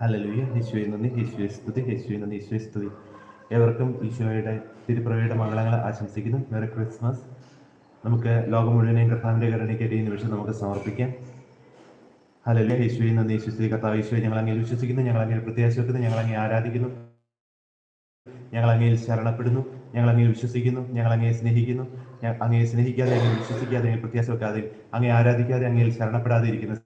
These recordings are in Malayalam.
ഹല്ലേലൂയ യേശുവെ നന്ദി. യേശുവെ സ്തുതി. യേശുവെ നന്ദി. യേശുവെ സ്തുതി. ഏവർക്കും ഈശോയുടെ തിരുപ്രവയുടെ മംഗളങ്ങൾ ആശംസിക്കുന്നു. മെറി ക്രിസ്മസ് നമുക്ക് ലോകം മുഴുവനെയും കർത്താവിന്റെ കരുണയ്ക്കേറ്റ് ഈ നിമിഷം നമുക്ക് സമർപ്പിക്കാം. ഹല്ലേലൂയ യേശുവെ നന്ദി. യേശു സ്തുതി. കർത്താവ് യേശുവെ ഞങ്ങൾ അങ്ങനെ വിശ്വസിക്കുന്നു. ഞങ്ങൾ അങ്ങനെ പ്രത്യാശ വെക്കുന്നു ഞങ്ങൾ അങ്ങനെ ആരാധിക്കുന്നു. ഞങ്ങൾ അങ്ങയിൽ ശരണപ്പെടുന്നു. ഞങ്ങൾ അങ്ങയിൽ വിശ്വസിക്കുന്നു. ഞങ്ങൾ അങ്ങയെ സ്നേഹിക്കുന്നു. അങ്ങയെ സ്നേഹിക്കാതെ അങ്ങയെ വിശ്വസിക്കാതെ അങ്ങയെ പ്രത്യാശ വെക്കാതെ അങ്ങയെ ആരാധിക്കാതെ അങ്ങയിൽ ശരണപ്പെടാതെ ഇരിക്കുന്ന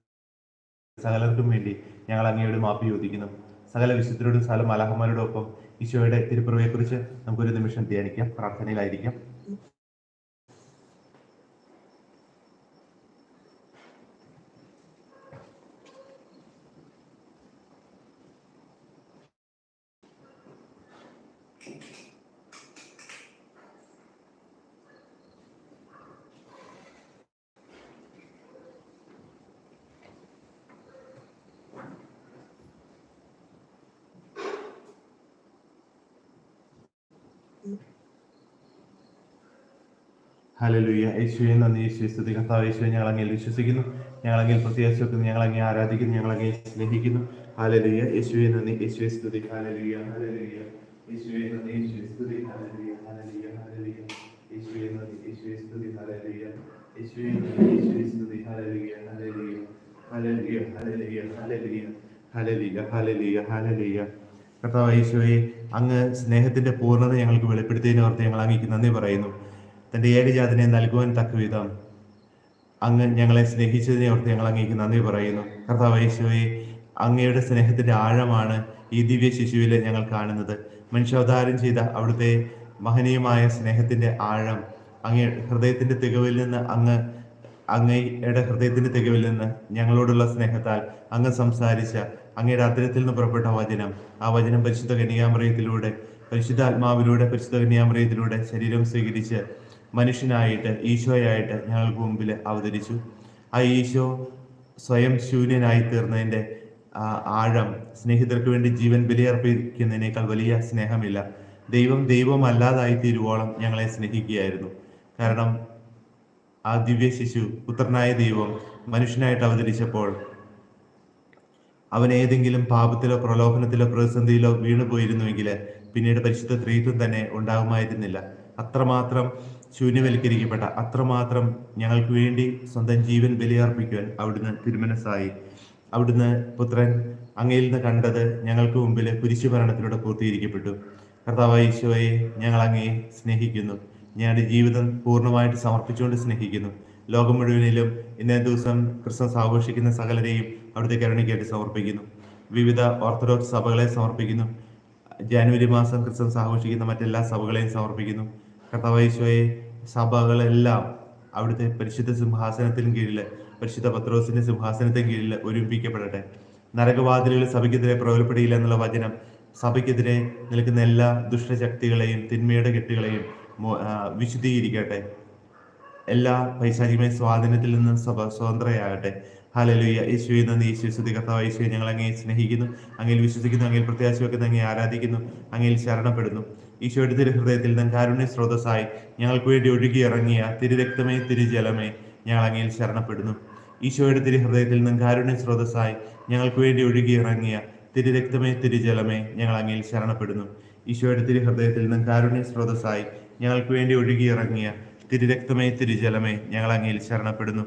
സകലർക്കും വേണ്ടി ഞങ്ങൾ അങ്ങയോട് മാപ്പി ചോദിക്കുന്നു. സകല വിശുദ്ധരോടും സകല മലഹന്മാരോടും ഒപ്പം ഈശോയുടെ തിരുപ്പിറവയെക്കുറിച്ച് നമുക്കൊരു നിമിഷം ധ്യാനിക്കാം പ്രാർത്ഥനയിലായിരിക്കാം. ഹലലുയ്യ യേശുവെ നന്ദി യേശുവെ സ്തുതി കർത്താവ്. യേശുവെ ഞങ്ങൾ അങ്ങയിൽ വിശ്വസിക്കുന്നു. ഞങ്ങൾ അങ്ങയിൽ പ്രത്യാശിക്കുന്നു ഞങ്ങൾ അങ്ങയെ ആരാധിക്കുന്നു. ഞങ്ങൾ അങ്ങയെ സ്നേഹിക്കുന്നു. ഹലലുയ്യ യേശുവെ നന്ദി യേശുവെ സ്തുതി. ഹലലുയ്യ ഹലലുയ്യ യേശുവെ നന്ദി യേശുവെ സ്തുതി. ഹലലുയ്യ ഹലലുയ്യ ഹലലുയ്യ യേശുവെ നന്ദി യേശുവെ സ്തുതി. ഹലലുയ്യ യേശുവെ നന്ദി യേശുവെ സ്തുതി. ഹലലുയ്യ ഹലലുയ്യ ഹലലുയ്യ ഹലലുയ്യ ഹലലുയ്യ ഹലലുയ്യ ഹലലുയ്യ ഹലലുയ്യ കർത്താവ് യേശുവെ അങ്ങ് സ്നേഹത്തിന്റെ പൂർണത ഞങ്ങൾക്ക് വെളിപ്പെടുത്തിയതിനോർത്ത് ഞങ്ങൾ അങ്ങേക്ക് നന്ദി പറയുന്നു. തന്റെ ഏകജാതനെ നൽകുവാൻ തക്കവിധം അങ്ങ് ഞങ്ങളെ സ്നേഹിച്ചതിനെ ഓർത്ത് ഞങ്ങൾ അങ്ങേക്ക് നന്ദി പറയുന്നു. കർത്താവ് യേശുവെ അങ്ങയുടെ സ്നേഹത്തിന്റെ ആഴമാണ് ഈ ദിവ്യ ശിശുവിൽ ഞങ്ങൾ കാണുന്നത്. മനുഷ്യാവതാരം ചെയ്ത അവിടുത്തെ മഹനീയമായ സ്നേഹത്തിന്റെ ആഴം അങ്ങേ ഹൃദയത്തിന്റെ തികവിൽ നിന്ന് അങ്ങ് അങ്ങയുടെ ഹൃദയത്തിന്റെ തികവിൽ നിന്ന് ഞങ്ങളോടുള്ള സ്നേഹത്താൽ അങ്ങ് സംസാരിച്ച അങ്ങയുടെ അത്തരത്തിൽ നിന്ന് പുറപ്പെട്ട വചനം. ആ വചനം പരിശുദ്ധ കന്യാമറയത്തിലൂടെ പരിശുദ്ധ ആത്മാവിലൂടെ പരിശുദ്ധ കന്യാമറയത്തിലൂടെ ശരീരം സ്വീകരിച്ച് മനുഷ്യനായിട്ട് ഈശോയായിട്ട് ഞങ്ങൾക്ക് മുമ്പിൽ അവതരിച്ചു. ആ ഈശോ സ്വയം ശൂന്യനായി തീർന്നതിന്റെ ആഴം സ്നേഹിതർക്ക് വേണ്ടി ജീവൻ ബലിയർപ്പിക്കുന്നതിനേക്കാൾ വലിയ സ്നേഹമില്ല. ദൈവം ദൈവമല്ലാതായി തീരുവോളം ഞങ്ങളെ സ്നേഹിക്കുകയായിരുന്നു. കാരണം ആ ദിവ്യ ശിശു പുത്രനായ ദൈവം മനുഷ്യനായിട്ട് അവതരിച്ചപ്പോൾ അവൻ ഏതെങ്കിലും പാപത്തിലോ പ്രലോഭനത്തിലോ പ്രതിസന്ധിയിലോ വീണു പോയിരുന്നുവെങ്കിൽ പിന്നീട് പരിശുദ്ധ ത്രീത്വം തന്നെ ഉണ്ടാകുമായിരുന്നില്ല. അത്രമാത്രം ശൂന്യവൽക്കരിക്കപ്പെട്ട അത്രമാത്രം ഞങ്ങൾക്ക് വേണ്ടി സ്വന്തം ജീവൻ ബലിയർപ്പിക്കുവാൻ അവിടുന്ന് തിരുമനസ്സായി. അവിടുന്ന് പുത്രൻ അങ്ങയിൽ നിന്ന് കണ്ടത് ഞങ്ങൾക്ക് മുമ്പിൽ കുരിശു മരണത്തിലൂടെ പൂർത്തീകരിക്കപ്പെട്ടു. കർത്താവ് ഈശോയെ ഞങ്ങൾ അങ്ങയെ സ്നേഹിക്കുന്നു. ഞങ്ങളുടെ ജീവിതം പൂർണമായിട്ട് സമർപ്പിച്ചുകൊണ്ട് സ്നേഹിക്കുന്നു. ലോകം മുഴുവനിലും ഇന്നേ ദിവസം ക്രിസ്മസ് ആഘോഷിക്കുന്ന സകലരെയും അവിടുത്തെ കരുണയ്ക്കായിട്ട് സമർപ്പിക്കുന്നു. വിവിധ ഓർത്തഡോക്സ് സഭകളെ സമർപ്പിക്കുന്നു. ജാനുവരി മാസം ക്രിസ്മസ് ആഘോഷിക്കുന്ന മറ്റെല്ലാ സഭകളെയും സമർപ്പിക്കുന്നു. കർത്താവേശോയെ സഭകളെല്ലാം അവിടുത്തെ പരിശുദ്ധ സിംഹാസനത്തിന് കീഴിൽ പരിശുദ്ധ പത്രോസിന്റെ സിംഹാസനത്തിന് കീഴിൽ ഒരുമിപ്പിക്കപ്പെടട്ടെ. നരകവാതിലുകൾ സഭയ്ക്കെതിരെ പ്രബലപ്പെടുകയില്ല എന്നുള്ള വചനം സഭയ്ക്കെതിരെ നിൽക്കുന്ന എല്ലാ ദുഷ്ടശക്തികളെയും തിന്മയുടെ കെട്ടുകളെയും വിശുദ്ധീകരിക്കട്ടെ. എല്ലാ പൈശാചികമായ സ്വാധീനത്തിൽ നിന്നും സഭ സ്വതന്ത്രയാകട്ടെ. ഹാലലുയ്യ യേശുവെ നന്ദി യേശു സ്തുതി. കർത്താവ് യേശുവെ ഞങ്ങൾ അങ്ങേ സ്നേഹിക്കുന്നു. അങ്ങയിൽ വിശ്വസിക്കുന്നു. അങ്ങയിൽ പ്രത്യാശ വെക്കുന്നു. ആരാധിക്കുന്നു. അങ്ങയിൽ ശരണപ്പെടുന്നു. ഈശോയുടെ തിരുഹൃദയത്തിൽ നിന്ന് കാരുണ്യ സ്രോതസ്സായി ഞങ്ങൾക്ക് വേണ്ടി ഒഴുകിയിറങ്ങിയ തിരുരക്തമേ തിരുജലമേ ഞങ്ങൾ അങ്ങയിൽ ശരണപ്പെടുന്നു. ഈശോയുടെ തിരുഹൃദയത്തിൽ നിന്നും കാരുണ്യ സ്രോതസ്സായി ഞങ്ങൾക്ക് വേണ്ടി ഒഴുകിയിറങ്ങിയ തിരുരക്തമേ തിരുജലമേ ഞങ്ങൾ അങ്ങയിൽ ശരണപ്പെടുന്നു. ഈശോയുടെ തിരുഹൃദയത്തിൽ നിന്നും കാരുണ്യ സ്രോതസ്സായി ഞങ്ങൾക്ക് വേണ്ടി ഒഴുകിയിറങ്ങിയ തിരുരക്തമേ തിരുജലമേ ഞങ്ങൾ അങ്ങയിൽ ശരണപ്പെടുന്നു.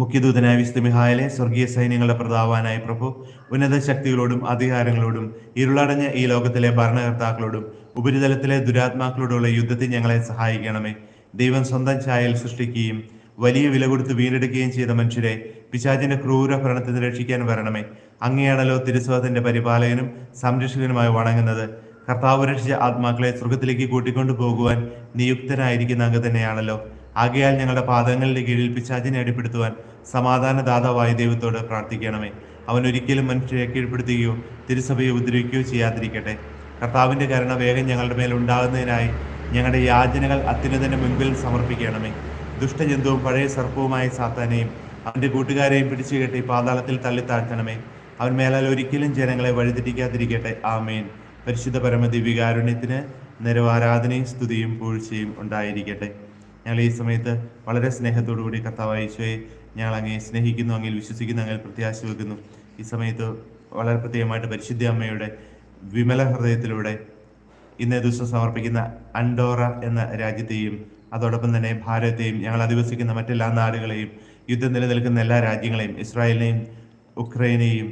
മുഖ്യദൂതനായ വിശുദ്ധ മിഹായലെ സ്വർഗീയ സൈന്യങ്ങളുടെ പ്രതാവാനായി പ്രഭു ഉന്നത ശക്തികളോടും അധികാരങ്ങളോടും ഇരുളടഞ്ഞ ഈ ലോകത്തിലെ ഭരണകർത്താക്കളോടും ഉപരിതലത്തിലെ ദുരാത്മാക്കളോടുള്ള യുദ്ധത്തിൽ ഞങ്ങളെ സഹായിക്കണമേ. ദൈവം സ്വന്തം ഛായയിൽ സൃഷ്ടിക്കുകയും വലിയ വില കൊടുത്ത് വീണ്ടെടുക്കുകയും ചെയ്ത മനുഷ്യരെ പിശാചിന്റെ ക്രൂര ഭരണത്തിൽ രക്ഷിക്കാൻ വരണമേ. അങ്ങയാണല്ലോ തിരുസ്വത്തിന്റെ പരിപാലകനും സംരക്ഷകനുമായി വണങ്ങുന്നത്. കർത്താവ് രക്ഷിച്ച ആത്മാക്കളെ സ്വർഗത്തിലേക്ക് കൂട്ടിക്കൊണ്ടു പോകുവാൻ നിയുക്തനായിരിക്കുന്ന അങ്ങ് തന്നെയാണല്ലോ. ആകയാൽ ഞങ്ങളുടെ പാദങ്ങളുടെ കീഴിൽ പിശാചിനെ അടിപ്പെടുത്തുവാൻ സമാധാനദാതാവായ ദൈവത്തോട് പ്രാർത്ഥിക്കണമേ. അവൻ ഒരിക്കലും മനുഷ്യരെ കീഴ്പ്പെടുത്തുകയോ തിരുസഭയെ ഉപദ്രവിക്കുകയോ ചെയ്യാതിരിക്കട്ടെ. കർത്താവിന്റെ കരുണ വേഗം ഞങ്ങളുടെ മേൽ ഉണ്ടാകുന്നതിനായി ഞങ്ങളുടെ യാചനകൾ അത്യുന്നതന്റെ മുൻപിൽ സമർപ്പിക്കണമേ. ദുഷ്ടജന്തുവും പഴയ സർപ്പവുമായ സാത്താനെയും അവന്റെ കൂട്ടുകാരെയും പിടിച്ചു കെട്ടി പാതാളത്തിൽ തള്ളിത്താഴ്ത്തണമേ അവൻ മേലാൽ ഒരിക്കലും ജനങ്ങളെ വഴിതെറ്റിക്കാതിരിക്കട്ടെ. ആമേൻ. പരിശുദ്ധ പരമദിവികാരുണ്യത്തിന് നിരവാരാധനയും സ്തുതിയും പൂഴ്ചയും ഉണ്ടായിരിക്കട്ടെ. ഞങ്ങൾ ഈ സമയത്ത് വളരെ സ്നേഹത്തോടു കൂടി കർത്താവ് ഈശോയെ ഞങ്ങൾ അങ്ങേ സ്നേഹിക്കുന്നു അങ്ങയിൽ വിശ്വസിക്കുന്നു അങ്ങനെ പ്രത്യാശ വെക്കുന്നു. ഈ സമയത്ത് വളരെ പ്രത്യേകമായിട്ട് പരിശുദ്ധ അമ്മയുടെ വിമല ഹൃദയത്തിലൂടെ ഇന്നേ ദിവസം സമർപ്പിക്കുന്ന അൻഡോറ എന്ന രാജ്യത്തെയും അതോടൊപ്പം തന്നെ ഭാരതത്തെയും ഞങ്ങൾ അധിവസിക്കുന്ന മറ്റെല്ലാ നാടുകളെയും യുദ്ധം നിലനിൽക്കുന്ന എല്ലാ രാജ്യങ്ങളെയും ഇസ്രായേലിനെയും ഉക്രൈനെയും